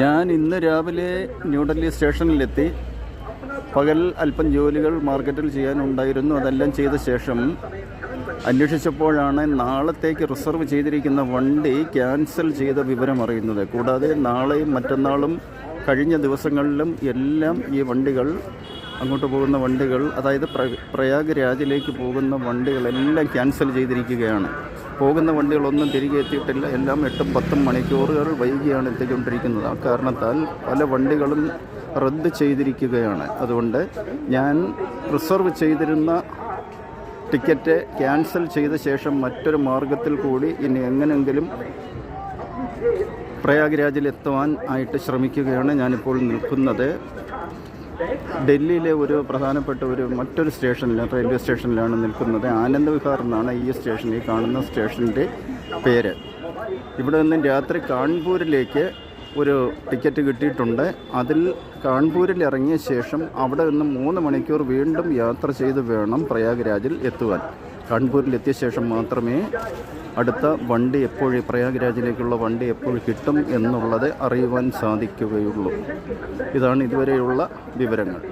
ഞാൻ ഇന്ന് രാവിലെ ന്യൂഡൽഹി സ്റ്റേഷനിലെത്തി. പകൽ അല്പം ജോലികൾ മാർക്കറ്റിൽ ചെയ്യാനുണ്ടായിരുന്നു. അതെല്ലാം ചെയ്ത ശേഷം അന്വേഷിച്ചപ്പോഴാണ് നാളത്തേക്ക് റിസർവ് ചെയ്തിരിക്കുന്ന വണ്ടി ക്യാൻസൽ ചെയ്ത വിവരം അറിയുന്നത്. കൂടാതെ നാളെയും മറ്റന്നാളും കഴിഞ്ഞ ദിവസങ്ങളിലും എല്ലാം ഈ വണ്ടികൾ അങ്ങോട്ട് പോകുന്ന വണ്ടികൾ അതായത് പ്ര- പ്രയാഗ് രാജിലേക്ക് പോകുന്ന വണ്ടികളെല്ലാം ക്യാൻസൽ ചെയ്തിരിക്കുകയാണ്. പോകുന്ന വണ്ടികളൊന്നും തിരികെ എത്തിയിട്ടില്ല. എല്ലാം എട്ടും പത്തും മണിക്കൂറുകൾ വൈകിയാണ് എത്തിക്കൊണ്ടിരിക്കുന്നത്. ആ കാരണത്താൽ പല വണ്ടികളും റദ്ദ് ചെയ്തിരിക്കുകയാണ്. അതുകൊണ്ട് ഞാൻ റിസർവ് ചെയ്തിരുന്ന ടിക്കറ്റ് ക്യാൻസൽ ചെയ്ത ശേഷം മറ്റൊരു മാർഗത്തിൽ കൂടി ഇനി എങ്ങനെയെങ്കിലും പ്രയാഗ്രാജിൽ എത്തുവാൻ ആയിട്ട് ശ്രമിക്കുകയാണ് ഞാനിപ്പോൾ നിൽക്കുന്നത്. ഡൽഹിയിലെ ഒരു പ്രധാനപ്പെട്ട ഒരു മറ്റൊരു സ്റ്റേഷനിൽ റെയിൽവേ സ്റ്റേഷനിലാണ് നിൽക്കുന്നത്. ആനന്ദ് വിഹാർ എന്നാണ് ഈ സ്റ്റേഷൻ ഈ കാണുന്ന സ്റ്റേഷന്റെ പേര്. ഇവിടെ നിന്നും രാത്രി കാൺപൂരിലേക്ക് ഒരു ടിക്കറ്റ് കിട്ടിയിട്ടുണ്ട്. അതിൽ കാൺപൂരിൽ ഇറങ്ങിയ ശേഷം അവിടെ നിന്ന് മൂന്ന് മണിക്കൂർ വീണ്ടും യാത്ര ചെയ്ത് വേണം പ്രയാഗ്രാജിൽ എത്തുവാൻ. കാൺപൂരിൽ എത്തിയ ശേഷം മാത്രമേ അടുത്ത വണ്ടി എപ്പോൾ പ്രയാഗ്രാജിലേക്കുള്ള വണ്ടി എപ്പോൾ കിട്ടും എന്നുള്ളത് അറിയുവാൻ സാധിക്കുകയുള്ളൂ. ഇതാണ് ഇതുവരെയുള്ള വിവരങ്ങൾ.